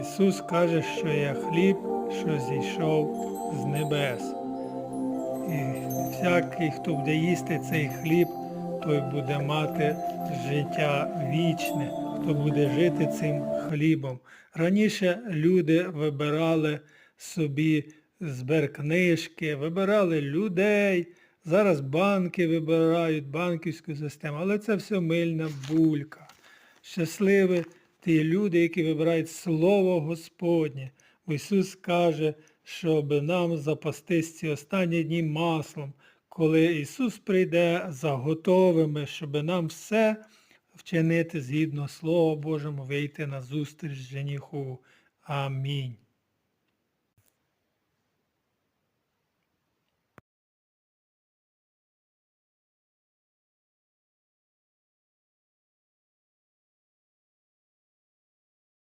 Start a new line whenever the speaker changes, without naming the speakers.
Ісус каже, що я хліб, що зійшов з небес. І всякий, хто буде їсти цей хліб, той буде мати життя вічне, хто буде жити цим хлібом. Раніше люди вибирали собі зберкнижки, вибирали людей. Зараз банки вибирають банківську систему, але це все мильна булька. Щасливі ті люди, які вибирають Слово Господнє. Ісус каже, щоб нам запастись ці останні дні маслом, коли Ісус прийде за готовими, щоб нам все вчинити згідно Слова Божому, вийти на зустріч женіху. Амінь.